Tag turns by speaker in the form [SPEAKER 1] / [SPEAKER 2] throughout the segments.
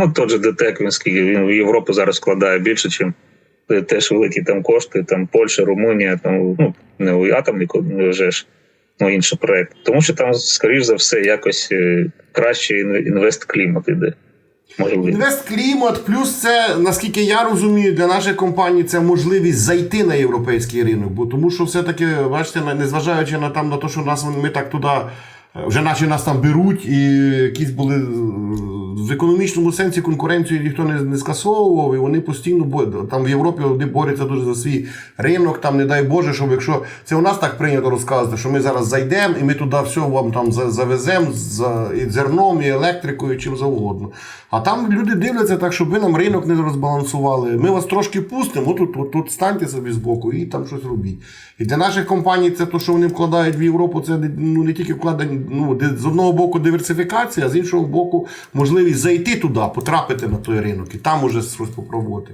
[SPEAKER 1] Ну, тот же ДТЕК, скільки він в Європу зараз складає більше, чим е, теж великі там кошти, там Польща, Румунія, там ну не у атомний ну, вже ж, ну інший проект. Тому що там, скоріш за все, якось е, краще інвест-клімат іде. Можливо.
[SPEAKER 2] Інвестклімат, плюс це, наскільки я розумію, для наших компаній це можливість зайти на європейський ринок. Бо тому що все-таки, бачите, незважаючи на там на те, що нас ми так туди. Е, Вже наче нас там беруть, і якісь були е, в економічному сенсі конкуренцію ніхто не, не скасовував, і вони постійно там в Європі вони борються дуже за свій ринок. Там не дай Боже, щоб якщо це у нас так прийнято розказувати, що ми зараз зайдемо і ми туди все вам там завеземо за і зерном, і електрикою, і чим завгодно. А там люди дивляться так, щоб ви нам ринок не розбалансували. Ми вас трошки пустимо, тут, тут, тут станьте собі збоку і там щось робіть. І для наших компаній це те, що вони вкладають в Європу, це ну, не тільки вкладення, ну, з одного боку диверсифікація, а з іншого боку, можливість зайти туди, потрапити на той ринок і там уже щось попробувати,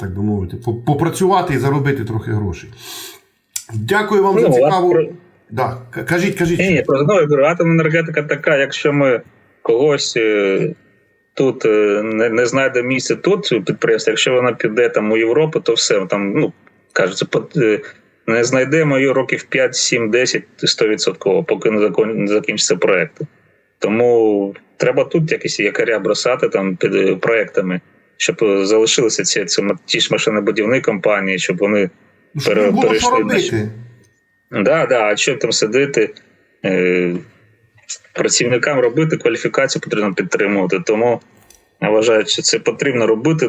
[SPEAKER 2] так би мовити, попрацювати і заробити трохи грошей. Дякую вам
[SPEAKER 1] Ну,
[SPEAKER 2] за цікаву.
[SPEAKER 1] про-
[SPEAKER 2] Да. Кажіть, кажіть.
[SPEAKER 1] Ні, ні, ну, говорю, атомна енергетика така, якщо ми когось е, тут е, не, не знайде місце тут у підприємства, якщо вона піде там у Європу, то все там, ну пот- е, не знайдемо її років 5, 7, 10, 100%, поки не закінчаться проекти. Тому треба тут якісь якоря бросати там під е, проектами, щоб е, залишилися ці, ці ті ж машинобудівні компанії, щоб вони
[SPEAKER 2] щоб
[SPEAKER 1] пере-
[SPEAKER 2] було
[SPEAKER 1] перейшли на
[SPEAKER 2] робити.
[SPEAKER 1] Да, да, а що там сидити? Е, працівникам робити кваліфікацію потрібно підтримувати. Тому я вважаю, що це потрібно робити.